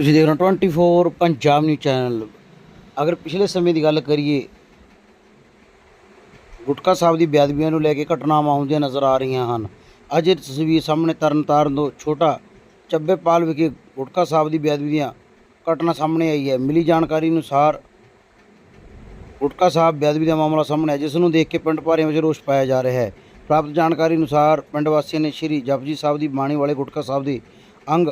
ਤੁਸੀਂ ਦੇਖ ਰਹੇ ਹੋ 24 ਪੰਜਾਬ ਨਿਊਜ਼ ਚੈਨਲ ਅਗਰ ਪਿਛਲੇ ਸਮੇਂ ਦੀ ਗੱਲ ਕਰੀਏ, ਗੁਟਕਾ ਸਾਹਿਬ ਦੀ ਬੇਅਦਬੀਆਂ ਨੂੰ ਲੈ ਕੇ ਘਟਨਾਵਾਂ ਆਉਂਦੀਆਂ ਨਜ਼ਰ ਆ ਰਹੀਆਂ ਹਨ। ਅੱਜ ਇਹ ਤਸਵੀਰ ਸਾਹਮਣੇ ਤਰਨਤਾਰਨ ਤੋਂ ਛੋਟਾ ਚੱਬੇਪਾਲ ਵਿਖੇ ਗੁਟਕਾ ਸਾਹਿਬ ਦੀ ਬੇਅਦਬੀ ਦੀਆਂ ਘਟਨਾ ਸਾਹਮਣੇ ਆਈ ਹੈ। ਮਿਲੀ ਜਾਣਕਾਰੀ ਅਨੁਸਾਰ ਗੁਟਕਾ ਸਾਹਿਬ ਬੇਅਦਬੀ ਦਾ ਮਾਮਲਾ ਸਾਹਮਣੇ ਹੈ ਜਿਸ ਨੂੰ ਦੇਖ ਕੇ ਪਿੰਡ ਭਾਰਿਆਂ ਵਿੱਚ ਰੋਸ ਪਾਇਆ ਜਾ ਰਿਹਾ ਹੈ। ਪ੍ਰਾਪਤ ਜਾਣਕਾਰੀ ਅਨੁਸਾਰ ਪਿੰਡ ਵਾਸੀਆਂ ਨੇ ਸ਼੍ਰੀ ਜਪਜੀ ਸਾਹਿਬ ਦੀ ਬਾਣੀ ਵਾਲੇ ਗੁਟਕਾ ਸਾਹਿਬ ਦੇ ਅੰਗ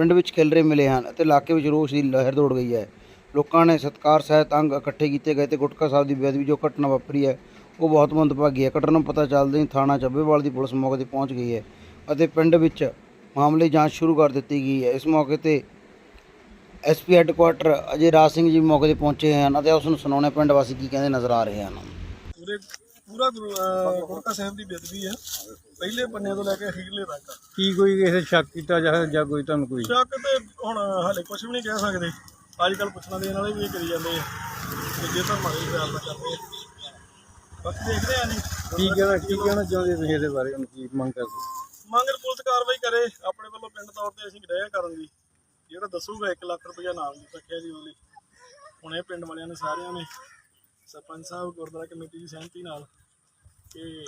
ਪਿੰਡ ਵਿੱਚ ਖਿਲਰੇ ਮਿਲੇ ਹਨ ਅਤੇ ਇਲਾਕੇ ਵਿੱਚ ਰੋਸ ਦੀ ਲਹਿਰ ਦੌੜ ਗਈ ਹੈ। ਲੋਕਾਂ ਨੇ ਸਤਕਾਰ ਸਹਿਤ ਅੰਗ ਇਕੱਠੇ ਕੀਤੇ ਗਏ ਤੇ ਗੁਟਕਾ ਸਾਹਿਬ ਦੀ ਬੇਅਦਬੀ ਜੋ ਘਟਨਾ ਵਾਪਰੀ ਹੈ, ਉਹ ਬਹੁਤ ਮੰਦਭਾਗੀ ਹੈ। ਘਟਨਾ ਨੂੰ ਪਤਾ ਚੱਲਦੇ ਹੀ ਥਾਣਾ ਚੱਬੇਵਾਲ ਦੀ ਪੁਲਿਸ ਮੌਕੇ ਤੇ ਪਹੁੰਚ ਗਈ ਹੈ ਅਤੇ ਪਿੰਡ ਵਿੱਚ ਮਾਮਲੇ ਜਾਂਚ ਸ਼ੁਰੂ ਕਰ ਦਿੱਤੀ ਗਈ ਹੈ। ਇਸ ਮੌਕੇ ਤੇ ਐਸਪੀ ਹੈੱਡਕੁਆਟਰ ਅਜੇ ਰਾਜ ਸਿੰਘ ਜੀ ਮੌਕੇ ਤੇ ਪਹੁੰਚੇ ਹਨ ਅਤੇ ਉਸ ਨੂੰ ਸੁਣਾਉਣੇ ਪਿੰਡ ਵਾਸੀ ਕੀ ਕਹਿੰਦੇ ਨਜ਼ਰ ਆ ਰਹੇ ਹਨ। ਪੂਰੇ ਗੁਰੂ ਅਹ ਗੁਰਕਾ ਸਾਹਿਬ ਦੀ ਬੇਦਬੀ ਆ ਪਹਿਲੇ ਪੰਨੇ ਤੋਂ ਲੈ ਕੇ ਅਖੀਰਲੇ ਤੱਕ। ਕੀ ਕੋਈ ਕਿਸੇ ਸ਼ੱਕ ਕੀਤਾ ਜਾ ਜਾਂ ਕੋਈ ਤੁਹਾਨੂੰ ਕੋਈ? ਸ਼ੱਕ ਤੇ ਹੁਣ ਹਾਲੇ ਕੁਝ ਵੀ ਨਹੀਂ ਕਹਿ ਸਕਦੇ। ਅੱਜ ਕੱਲ ਪੁੱਛਣਾ ਦੇਣ ਵਾਲੇ ਵੀ ਇਹ ਕਰੀ ਜਾਂਦੇ ਆ ਜੇ ਤਾਂ ਮਾਰੇ ਨਾਲ ਕਰਦੇ ਆ। ਬਾਕੀ ਦੇਖਦੇ ਆ ਨਹੀਂ ਕੀ ਕਹਿਣਾ ਕੀ ਕਹਿਣਾ ਚਾਹੁੰਦੇ ਤੁਸੀਂ ਇਹਦੇ ਬਾਰੇ? ਹੁਣ ਕੀ ਮੰਗ ਕਰਦੇ? ਮੰਗਰ ਪੁਲਿਸ ਕਾਰਵਾਈ ਕਰੇ। ਆਪਣੇ ਵੱਲੋਂ ਪਿੰਡ ਤੌਰ ਤੇ ਅਸੀਂ ਡਿਆ ਕਰਨ ਦੀ। ਜਿਹੜਾ ਦੱਸੂਗਾ 1 ਲੱਖ ਰੁਪਇਆ ਨਾਮ ਦੀ ਰੱਖਿਆ ਜੀ ਉਹਦੇ। ਹੁਣ ਇਹ ਪਿੰਡ ਵਾਲਿਆਂ ਨੇ ਸਾਰਿਆਂ ਨੇ ਸਰਪੰਚ ਸਾਹਿਬ ਗੁਰਦੁਆਰਾ ਕਮੇਟੀ ਦੀ ਸਹਿਮਤੀ ਨਾਲ ਕਿ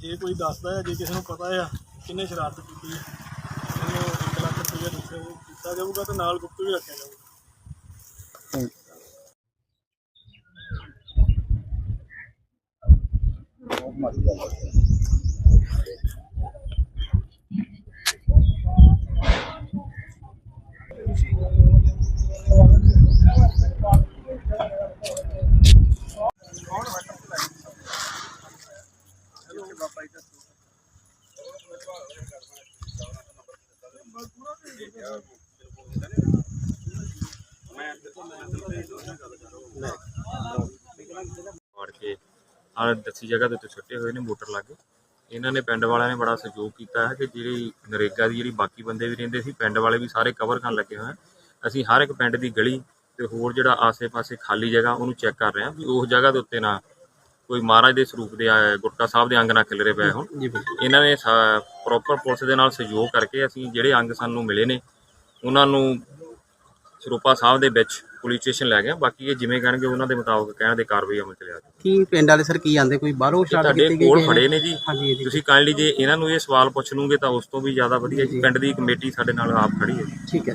ਜੇ ਕੋਈ ਦੱਸਦਾ ਹੈ, ਜੇ ਕਿਸੇ ਨੂੰ ਪਤਾ ਆ ਕਿੰਨੇ ਸ਼ਰਾਰਤ ਕੀਤੀ ਹੈ, ਉਹਨੂੰ 1 ਲੱਖ ਰੁਪਇਆ ਦੱਸਿਆ ਉਹ ਕੀਤਾ ਜਾਊਗਾ ਤੇ ਨਾਲ ਗੁਪਤ ਵੀ ਰੱਖਿਆ ਜਾਊਗਾ। ਵੜ ਕੇ ਆਹ ਦੱਸੀ ਜਗ੍ਹਾ ਦੇ ਉੱਤੇ ਛੱਟੇ ਹੋਏ ਨੇ ਮੋਟਰ ਲੱਗੇ। ਇਹਨਾਂ ਨੇ ਪਿੰਡ ਵਾਲਿਆਂ ਨੇ ਬੜਾ ਸਹਿਯੋਗ ਕੀਤਾ ਹੈ ਕਿ ਜਿਹੜੀ ਨਰੇਗਾ ਦੀ ਜਿਹੜੀ ਬਾਕੀ ਬੰਦੇ ਵੀ ਰਹਿੰਦੇ ਸੀ, ਪਿੰਡ ਵਾਲੇ ਵੀ ਸਾਰੇ ਕਵਰ ਕਰਨ ਲੱਗੇ ਹੋਏ ਆ। ਅਸੀਂ ਹਰ ਇੱਕ ਪਿੰਡ ਦੀ ਗਲੀ ਤੇ ਹੋਰ ਜਿਹੜਾ ਆਸੇ-ਪਾਸੇ ਖਾਲੀ ਜਗ੍ਹਾ ਉਹਨੂੰ ਚੈੱਕ ਕਰ ਰਹੇ ਹਾਂ ਵੀ ਉਸ ਜਗ੍ਹਾ ਦੇ ਉੱਤੇ ਨਾ ਕੋਈ ਮਹਾਰਾਜ ਦੇ ਸਰੂਪ ਦੇ ਆ, ਗੁਟਕਾ ਸਾਹਿਬ ਦੇ ਅੰਗ ਨਾ ਖਿਲਰੇ ਪਏ ਹੋਣ। ਇਹਨਾਂ ਨੇ ਪ੍ਰੋਪਰ ਪੁਲਿਸ ਦੇ ਨਾਲ ਸਹਿਯੋਗ ਕਰਕੇ ਅਸੀਂ ਜਿਹੜੇ ਅੰਗ ਸਾਨੂੰ ਮਿਲੇ ਨੇ ਉਹਨਾਂ ਨੂੰ ਸਰੂਪਾ ਸਾਹਿਬ ਦੇ ਵਿੱਚ ਪੁਲਿਸ ਸਟੇਸ਼ਨ ਲੈ ਗਏ ਹਾਂ। ਬਾਕੀ ਇਹ ਜਿਵੇਂ ਕਹਿਣਗੇ ਉਹਨਾਂ ਦੇ ਮੁਤਾਬਕ ਕਹਿਣ ਦੇ ਕਾਰਵਾਈ ਅਮਲ ਚ ਲਿਆ ਜਾਊ। ਕੀ ਪਿੰਡ ਵਾਲੇ ਸਰ ਕੀ ਆਂਦੇ? ਕੋਈ ਬਾਹਰੋਂ ਸ਼ਰਾਰਤ ਤੁਹਾਡੇ ਕੀਤੀ ਕੋਲ ਫੜੇ ਨੇ ਜੀ। ਹਾਂਜੀ ਜੀ ਤੁਸੀਂ ਕਾਈਂਡਲੀ ਜੇ ਇਹਨਾਂ ਨੂੰ ਇਹ ਸਵਾਲ ਪੁੱਛ ਲੂਗੇ ਤਾਂ ਉਸ ਤੋਂ ਵੀ ਜ਼ਿਆਦਾ ਵਧੀਆ ਜੀ। ਪਿੰਡ ਦੀ ਕਮੇਟੀ ਸਾਡੇ ਨਾਲ ਆਪ ਖੜੀ ਹੈ ਠੀਕ ਹੈ